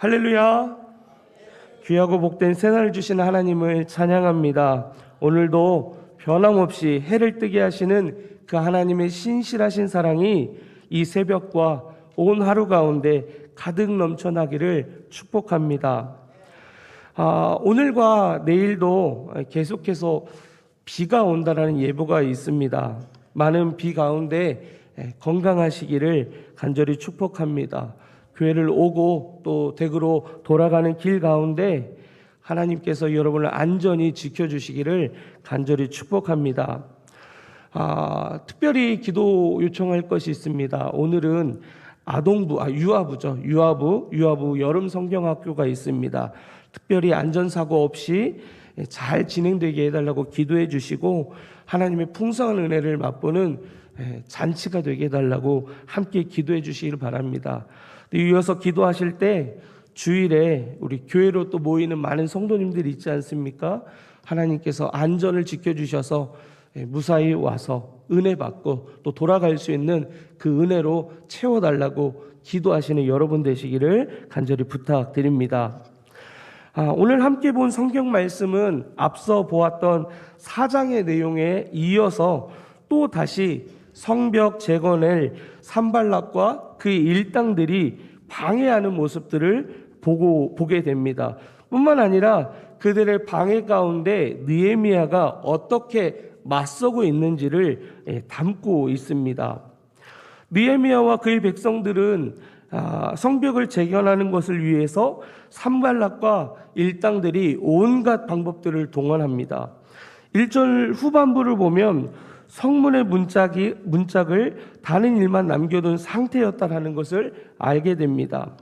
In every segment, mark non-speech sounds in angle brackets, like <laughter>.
할렐루야. 귀하고 복된 새날을 주신 하나님을 찬양합니다. 오늘도 변함없이 해를 뜨게 하시는 그 하나님의 신실하신 사랑이 이 새벽과 온 하루 가운데 가득 넘쳐나기를 축복합니다. 아, 오늘과 내일도 계속해서 비가 온다라는 예보가 있습니다. 많은 비 가운데 건강하시기를 간절히 축복합니다. 교회를 오고 또 댁으로 돌아가는 길 가운데 하나님께서 여러분을 안전히 지켜주시기를 간절히 축복합니다. 아, 특별히 기도 요청할 것이 있습니다. 오늘은 아동부, 아, 유아부죠. 유아부, 유아부 여름 성경학교가 있습니다. 특별히 안전사고 없이 잘 진행되게 해달라고 기도해 주시고 하나님의 풍성한 은혜를 맛보는 잔치가 되게 해달라고 함께 기도해 주시기를 바랍니다. 이어서 기도하실 때 주일에 우리 교회로 또 모이는 많은 성도님들이 있지 않습니까? 하나님께서 안전을 지켜주셔서 무사히 와서 은혜 받고 또 돌아갈 수 있는 그 은혜로 채워달라고 기도하시는 여러분 되시기를 간절히 부탁드립니다. 아, 오늘 함께 본 성경 말씀은 앞서 보았던 사장의 내용에 이어서 또 다시 성벽 재건을 산발락과 그의 일당들이 방해하는 모습들을 보고 보게 됩니다. 뿐만 아니라 그들의 방해 가운데 느헤미야가 어떻게 맞서고 있는지를 예, 담고 있습니다. 느헤미야와 그의 백성들은 아, 성벽을 재건하는 것을 위해서 산발락과 일당들이 온갖 방법들을 동원합니다. 1절 후반부를 보면 성문의 문짝이, 문짝을 다른 일만 남겨둔 상태였다라는 것을 알게 됩니다.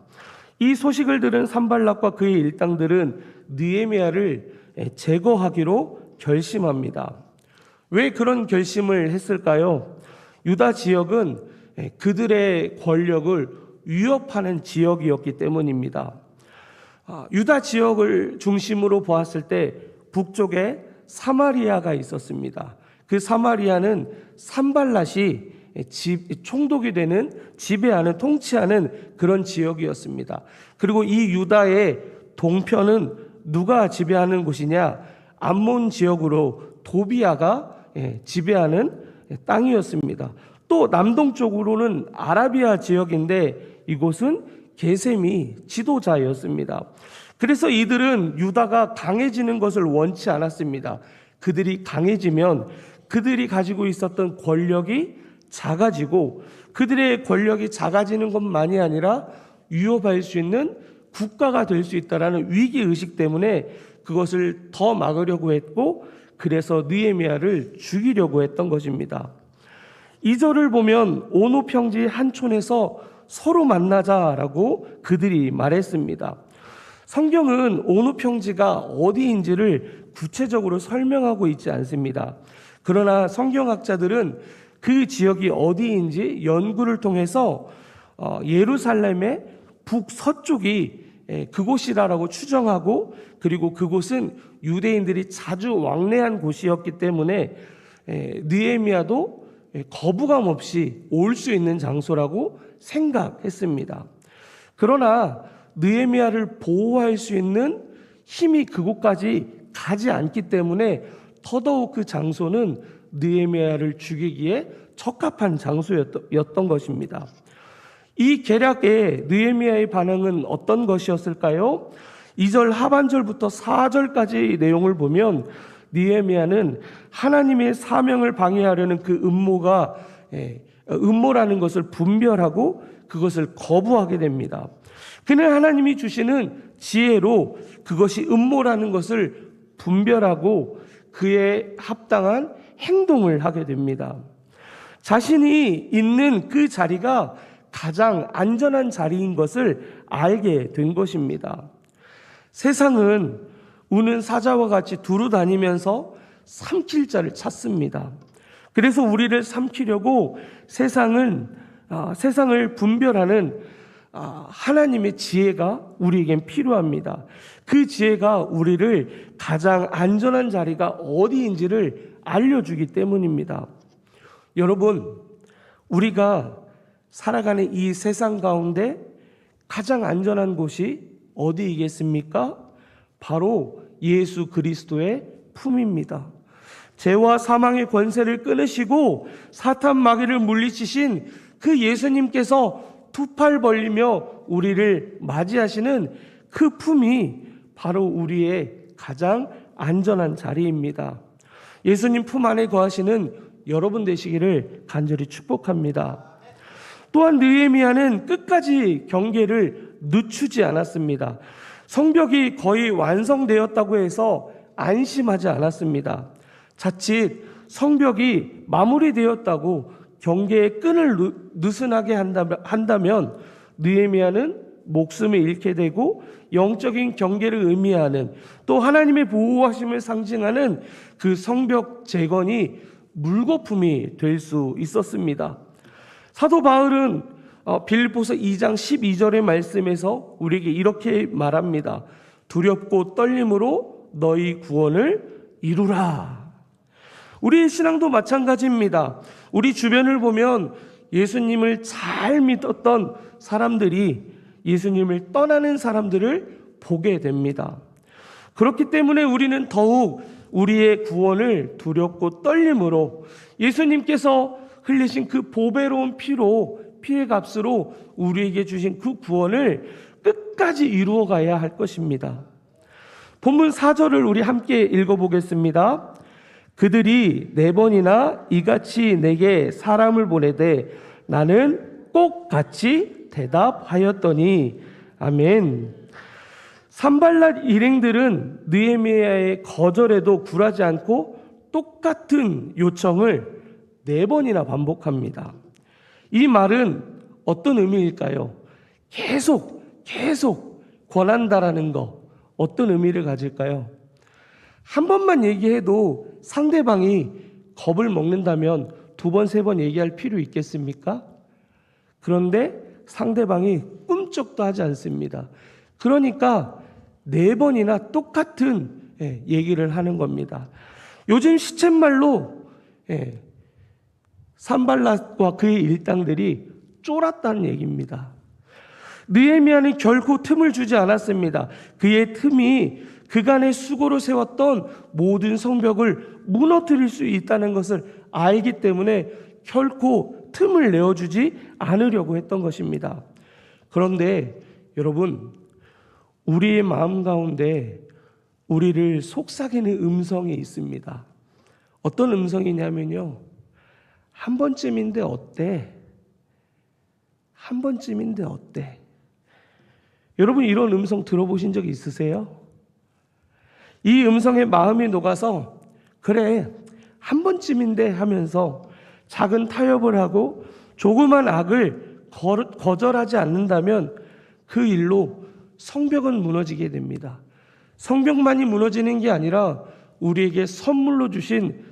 이 소식을 들은 산발락과 그의 일당들은 느에미아를 제거하기로 결심합니다. 왜 그런 결심을 했을까요? 유다 지역은 그들의 권력을 위협하는 지역이었기 때문입니다. 아, 유다 지역을 중심으로 보았을 때 북쪽에 사마리아가 있었습니다. 그 사마리아는 산발랏이 집, 총독이 되는 지배하는 통치하는 그런 지역이었습니다. 그리고 이 유다의 동편은 누가 지배하는 곳이냐? 암몬 지역으로 도비아가 예, 지배하는 땅이었습니다. 또 남동쪽으로는 아라비아 지역인데 이곳은 게셈이 지도자였습니다. 그래서 이들은 유다가 강해지는 것을 원치 않았습니다. 그들이 강해지면 그들이 가지고 있었던 권력이 작아지고 그들의 권력이 작아지는 것만이 아니라 위협할 수 있는 국가가 될 수 있다라는 위기 의식 때문에 그것을 더 막으려고 했고 그래서 느에미아를 죽이려고 했던 것입니다. 이절을 보면 오노 평지 한촌에서 서로 만나자라고 그들이 말했습니다. 성경은 오노 평지가 어디인지를 구체적으로 설명하고 있지 않습니다. 그러나 성경학자들은 그 지역이 어디인지 연구를 통해서 어, 예루살렘의 북서쪽이 그곳이라고 추정하고 그리고 그곳은 유대인들이 자주 왕래한 곳이었기 때문에 느에미아도 거부감 없이 올 수 있는 장소라고 생각했습니다. 그러나 느에미아를 보호할 수 있는 힘이 그곳까지 가지 않기 때문에 더더욱 그 장소는 느헤미야를 죽이기에 적합한 장소였던 것입니다. 이 계략에 느헤미야의 반응은 어떤 것이었을까요? 2절 하반절부터 4절까지 내용을 보면 느헤미야는 하나님의 사명을 방해하려는 그 음모가 예, 음모라는 것을 분별하고 그것을 거부하게 됩니다. 그는 하나님이 주시는 지혜로 그것이 음모라는 것을 분별하고 그에 합당한 행동을 하게 됩니다. 자신이 있는 그 자리가 가장 안전한 자리인 것을 알게 된 것입니다. 세상은 우는 사자와 같이 두루 다니면서 삼킬 자를 찾습니다. 그래서 우리를 삼키려고 세상은 아, 세상을 분별하는 아, 하나님의 지혜가 우리에겐 필요합니다. 그 지혜가 우리를 가장 안전한 자리가 어디인지를 알려주기 때문입니다. 여러분, 우리가 살아가는 이 세상 가운데 가장 안전한 곳이 어디이겠습니까? 바로 예수 그리스도의 품입니다. 죄와 사망의 권세를 끊으시고 사탄 마귀를 물리치신 그 예수님께서 두 팔 벌리며 우리를 맞이하시는 그 품이 바로 우리의 가장 안전한 자리입니다. 예수님 품 안에 거하시는 여러분 되시기를 간절히 축복합니다. 또한 느헤미야는 끝까지 경계를 늦추지 않았습니다. 성벽이 거의 완성되었다고 해서 안심하지 않았습니다. 자칫 성벽이 마무리되었다고 경계의 끈을 누- 느슨하게 한다면, 느헤미야는 목숨을 잃게 되고 영적인 경계를 의미하는 또 하나님의 보호하심을 상징하는 그 성벽 재건이 물거품이 될 수 있었습니다. 사도 바울은 어, 빌립보서 2장 12절의 말씀에서 우리에게 이렇게 말합니다. 두렵고 떨림으로 너희 구원을 이루라. 우리의 신앙도 마찬가지입니다. 우리 주변을 보면 예수님을 잘 믿었던 사람들이 예수님을 떠나는 사람들을 보게 됩니다. 그렇기 때문에 우리는 더욱 우리의 구원을 두렵고 떨림으로 예수님께서 흘리신 그 보배로운 피로 피의 값으로 우리에게 주신 그 구원을 끝까지 이루어 가야 할 것입니다. 본문 4절을 우리 함께 읽어 보겠습니다. 그들이 네 번이나 이같이 내게 사람을 보내되 나는 꼭 같이 대답하였더니 아멘. 산발랏 일행들은 느헤미야의 거절에도 굴하지 않고 똑같은 요청을 네 번이나 반복합니다. 이 말은 어떤 의미일까요? 계속 계속 권한다라는 거 어떤 의미를 가질까요? 한 번만 얘기해도 상대방이 겁을 먹는다면 두 번, 세 번 얘기할 필요 있겠습니까? 그런데 상대방이 꿈쩍도 하지 않습니다. 그러니까 네 번이나 똑같은 예, 얘기를 하는 겁니다. 요즘 시쳇말로 예, 산발랏과 그의 일당들이 쫄았다는 얘기입니다. 느헤미야는 결코 틈을 주지 않았습니다. 그의 틈이 그간의 수고로 세웠던 모든 성벽을 무너뜨릴 수 있다는 것을 알기 때문에 결코 틈을 내어주지 않으려고 했던 것입니다. 그런데 여러분, 우리의 마음 가운데 우리를 속삭이는 음성이 있습니다. 어떤 음성이냐면요. 한 번쯤인데 어때? 한 번쯤인데 어때? 여러분 이런 음성 들어보신 적 있으세요? 이 음성에 마음이 녹아서 그래 한 번쯤인데 하면서 작은 타협을 하고 조그만 악을 거- 거절하지 않는다면 그 일로 성벽은 무너지게 됩니다. 성벽만이 무너지는 게 아니라 우리에게 선물로 주신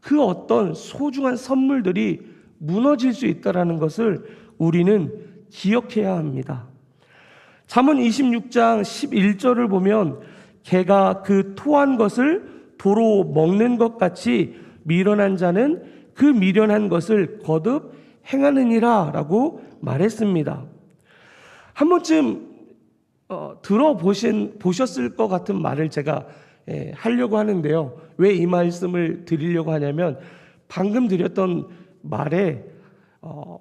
그 어떤 소중한 선물들이 무너질 수 있다라는 것을 우리는 기억해야 합니다. 잠언 26장 11절을 보면 개가 그 토한 것을 도로 먹는 것 같이 미련한 자는 그 미련한 것을 거듭 행하느니라 라고 말했습니다. 한 번쯤 어, 들어보신 보셨을 것 같은 말을 제가 예, 하려고 하는데요. 왜 이 말씀을 드리려고 하냐면 방금 드렸던 말에 어,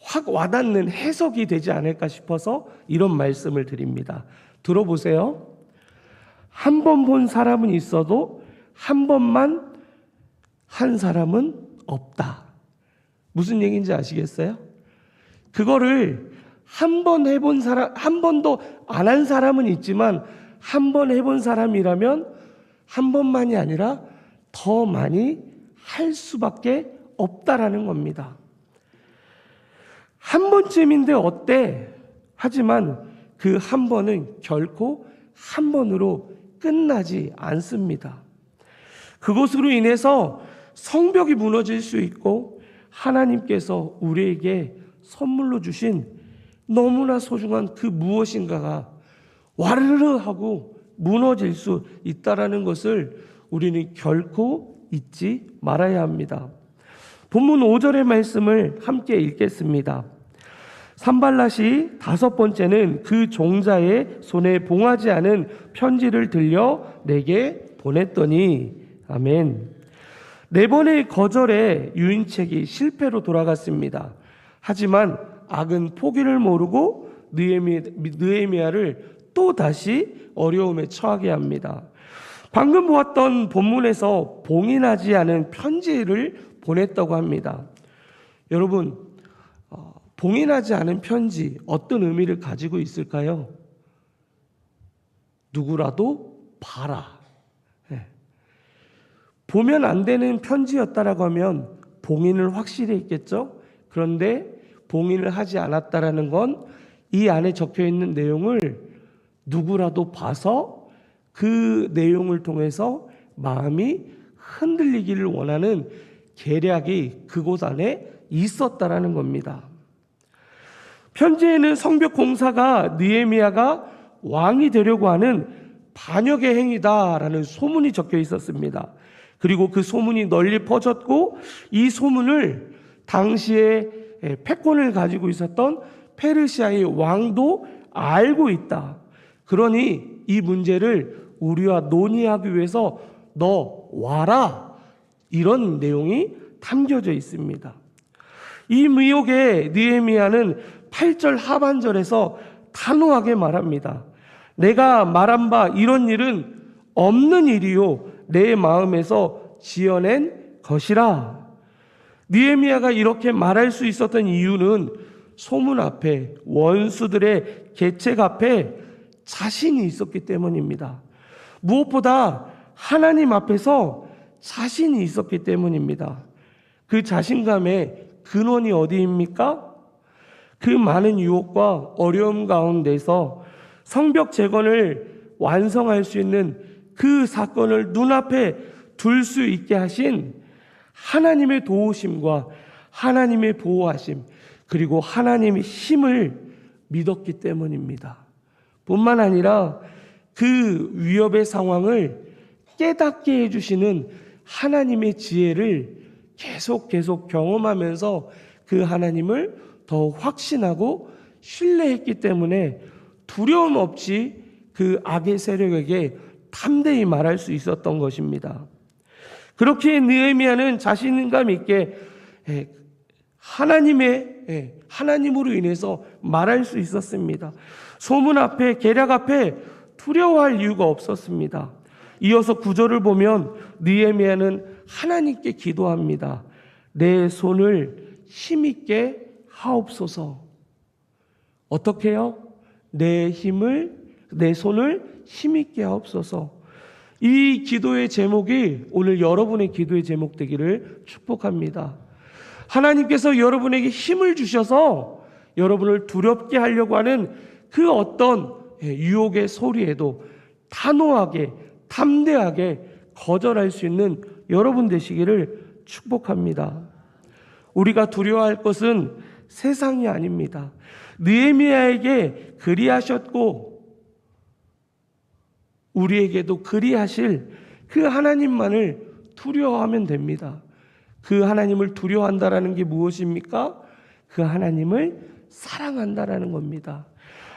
확 와닿는 해석이 되지 않을까 싶어서 이런 말씀을 드립니다. 들어보세요. 한 번 본 사람은 있어도 한 번만 한 사람은 없다. 무슨 얘기인지 아시겠어요? 그거를 한 번 해본 사람, 한 번도 안 한 사람은 있지만 한 번 해본 사람이라면 한 번만이 아니라 더 많이 할 수밖에 없다라는 겁니다. 한 번쯤인데 어때? 하지만 그 한 번은 결코 한 번으로 끝나지 않습니다. 그것으로 인해서 성벽이 무너질 수 있고 하나님께서 우리에게 선물로 주신 너무나 소중한 그 무엇인가가 와르르 하고 무너질 수 있다라는 것을 우리는 결코 잊지 말아야 합니다. 본문 5절의 말씀을 함께 읽겠습니다. 산발랏이 다섯 번째는 그 종자의 손에 봉하지 않은 편지를 들려 내게 보냈더니 아멘. 네 번의 거절에 유인책이 실패로 돌아갔습니다. 하지만 악은 포기를 모르고 느헤미, 느헤미야를 또 다시 어려움에 처하게 합니다. 방금 보았던 본문에서 봉인하지 않은 편지를 보냈다고 합니다. 여러분, 어, 봉인하지 않은 편지 어떤 의미를 가지고 있을까요? 누구라도 봐라. 예. 보면 안 되는 편지였다라고 하면 봉인을 확실히 했겠죠? 그런데 봉인을 하지 않았다라는 건 이 안에 적혀 있는 내용을 누구라도 봐서 그 내용을 통해서 마음이 흔들리기를 원하는 계략이 그곳 안에 있었다라는 겁니다. 편지에는 성벽 공사가 느헤미야가 왕이 되려고 하는 반역의 행위다라는 소문이 적혀 있었습니다. 그리고 그 소문이 널리 퍼졌고 이 소문을 당시에 패권을 가지고 있었던 페르시아의 왕도 알고 있다. 그러니 이 문제를 우리와 논의하기 위해서 너 와라. 이런 내용이 담겨져 있습니다. 이 의혹에 느헤미야는 8절 하반절에서 단호하게 말합니다. 내가 말한 바 이런 일은 없는 일이요 내 마음에서 지어낸 것이라. 느헤미야가 이렇게 말할 수 있었던 이유는 소문 앞에 원수들의 계책 앞에 자신이 있었기 때문입니다. 무엇보다 하나님 앞에서 자신이 있었기 때문입니다. 그 자신감의 근원이 어디입니까? 그 많은 유혹과 어려움 가운데서 성벽 재건을 완성할 수 있는 그 사건을 눈앞에 둘 수 있게 하신 하나님의 도우심과 하나님의 보호하심, 그리고 하나님의 힘을 믿었기 때문입니다. 뿐만 아니라 그 위협의 상황을 깨닫게 해주시는 하나님의 지혜를 계속 계속 경험하면서 그 하나님을 더 확신하고 신뢰했기 때문에 두려움 없이 그 악의 세력에게 탐대히 말할 수 있었던 것입니다. 그렇게 느헤미야는 자신감 있게 하나님의 예, 하나님으로 인해서 말할 수 있었습니다. 소문 앞에 계략 앞에 두려워할 이유가 없었습니다. 이어서 구절을 보면 느헤미야는 하나님께 기도합니다. 내 손을 힘있게 하옵소서. 어떻게요? 내 힘을 내 손을 힘있게 하옵소서. 이 기도의 제목이 오늘 여러분의 기도의 제목 되기를 축복합니다. 하나님께서 여러분에게 힘을 주셔서 여러분을 두렵게 하려고 하는 그 어떤 예, 유혹의 소리에도 단호하게, 담대하게 거절할 수 있는 여러분 되시기를 축복합니다. 우리가 두려워할 것은 세상이 아닙니다. 느헤미야에게 그리하셨고 우리에게도 그리하실 그 하나님만을 두려워하면 됩니다. 그 하나님을 두려워한다라는 게 무엇입니까? 그 하나님을 사랑한다라는 겁니다.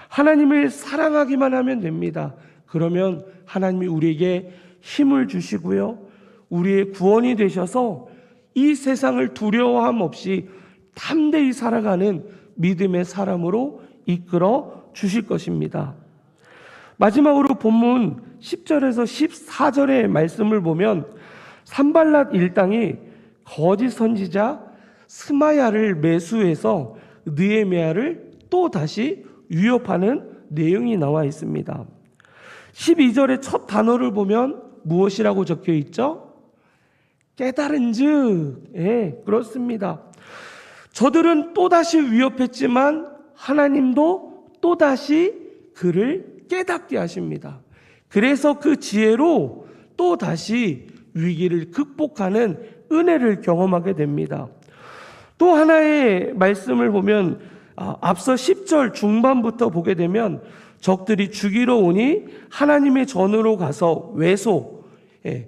하나님을 사랑하기만 하면 됩니다. 그러면 하나님이 우리에게 힘을 주시고요. 우리의 구원이 되셔서 이 세상을 두려워함 없이 담대히 살아가는 믿음의 사람으로 이끌어 주실 것입니다. 마지막으로 본문 10절에서 14절의 말씀을 보면 산발랏 일당이 거짓 선지자 스마야를 매수해서 느에미아를 또 다시 위협하는 내용이 나와 있습니다. 12절의 첫 단어를 보면 무엇이라고 적혀 있죠? 깨달은 즉, 예, 그렇습니다. 저들은 또다시 위협했지만 하나님도 또다시 그를 깨닫게 하십니다. 그래서 그 지혜로 또다시 위기를 극복하는 은혜를 경험하게 됩니다. 또 하나의 말씀을 보면 아, 앞서 10절 중반부터 보게 되면 적들이 죽이러 오니 하나님의 전으로 가서 외소, 예,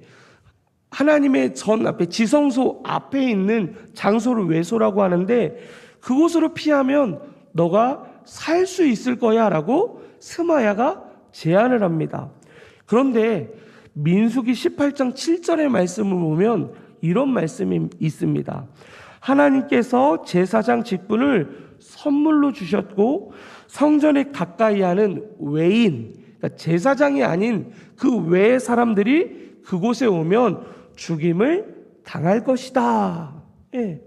하나님의 전 앞에 지성소 앞에 있는 장소를 외소라고 하는데 그곳으로 피하면 너가 살 수 있을 거야라고 스마야가 제안을 합니다. 그런데 민수기 18장 7절의 말씀을 보면 이런 말씀이 있습니다. 하나님께서 제사장 직분을 선물로 주셨고 성전에 가까이 하는 외인, 그러니까 제사장이 아닌 그 외의 사람들이 그곳에 오면 죽임을 당할 것이다. 예.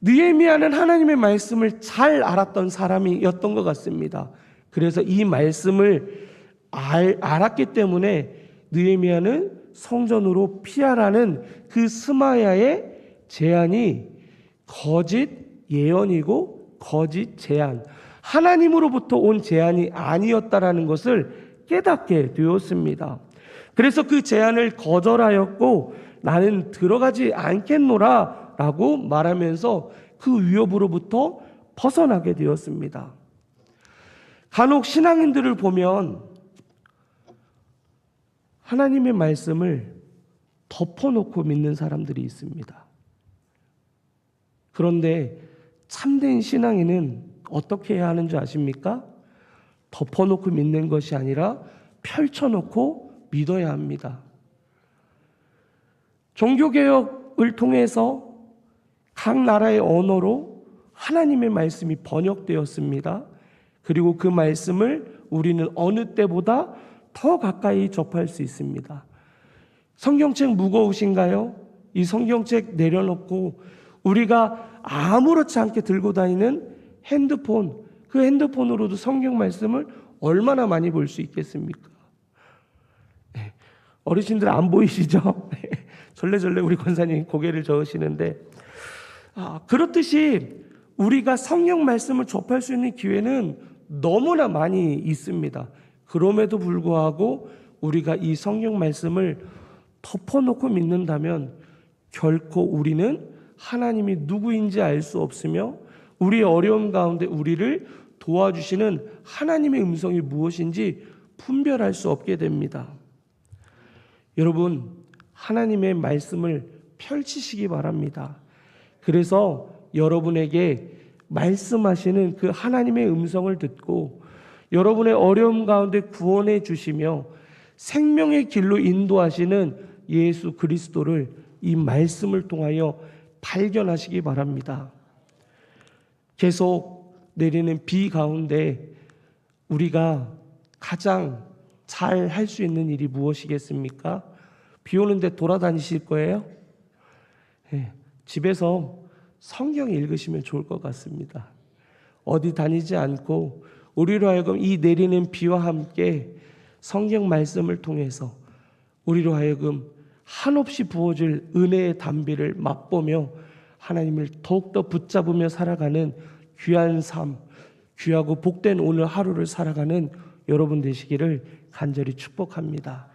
느헤미야는 하나님의 말씀을 잘 알았던 사람이었던 것 같습니다. 그래서 이 말씀을 알, 알았기 때문에 느헤미야는 성전으로 피하라는 그 스마야의 제안이 거짓 예언이고 거짓 제안, 하나님으로부터 온 제안이 아니었다라는 것을 깨닫게 되었습니다. 그래서 그 제안을 거절하였고 나는 들어가지 않겠노라 라고 말하면서 그 위협으로부터 벗어나게 되었습니다. 간혹 신앙인들을 보면 하나님의 말씀을 덮어놓고 믿는 사람들이 있습니다. 그런데 참된 신앙인은 어떻게 해야 하는 줄 아십니까? 덮어놓고 믿는 것이 아니라 펼쳐놓고 믿어야 합니다. 종교개혁을 통해서 각 나라의 언어로 하나님의 말씀이 번역되었습니다. 그리고 그 말씀을 우리는 어느 때보다 더 가까이 접할 수 있습니다. 성경책 무거우신가요? 이 성경책 내려놓고 우리가 아무렇지 않게 들고 다니는 핸드폰, 그 핸드폰으로도 성경 말씀을 얼마나 많이 볼 수 있겠습니까? 네, 어르신들 안 보이시죠? <laughs> 절레절레 우리 권사님 고개를 저으시는데 아, 그렇듯이 우리가 성경 말씀을 접할 수 있는 기회는 너무나 많이 있습니다. 그럼에도 불구하고 우리가 이 성경 말씀을 덮어놓고 믿는다면 결코 우리는 하나님이 누구인지 알 수 없으며 우리의 어려움 가운데 우리를 도와주시는 하나님의 음성이 무엇인지 분별할 수 없게 됩니다. 여러분, 하나님의 말씀을 펼치시기 바랍니다. 그래서 여러분에게 말씀하시는 그 하나님의 음성을 듣고 여러분의 어려움 가운데 구원해 주시며 생명의 길로 인도하시는 예수 그리스도를 이 말씀을 통하여 발견하시기 바랍니다. 계속 내리는 비 가운데 우리가 가장 잘 할 수 있는 일이 무엇이겠습니까? 비 오는데 돌아다니실 거예요? 네, 집에서 성경 읽으시면 좋을 것 같습니다. 어디 다니지 않고 우리로 하여금 이 내리는 비와 함께 성경 말씀을 통해서 우리로 하여금 한없이 부어질 은혜의 담비를 맛보며 하나님을 더욱더 붙잡으며 살아가는 귀한 삶, 귀하고 복된 오늘 하루를 살아가는 여러분 되시기를 간절히 축복합니다.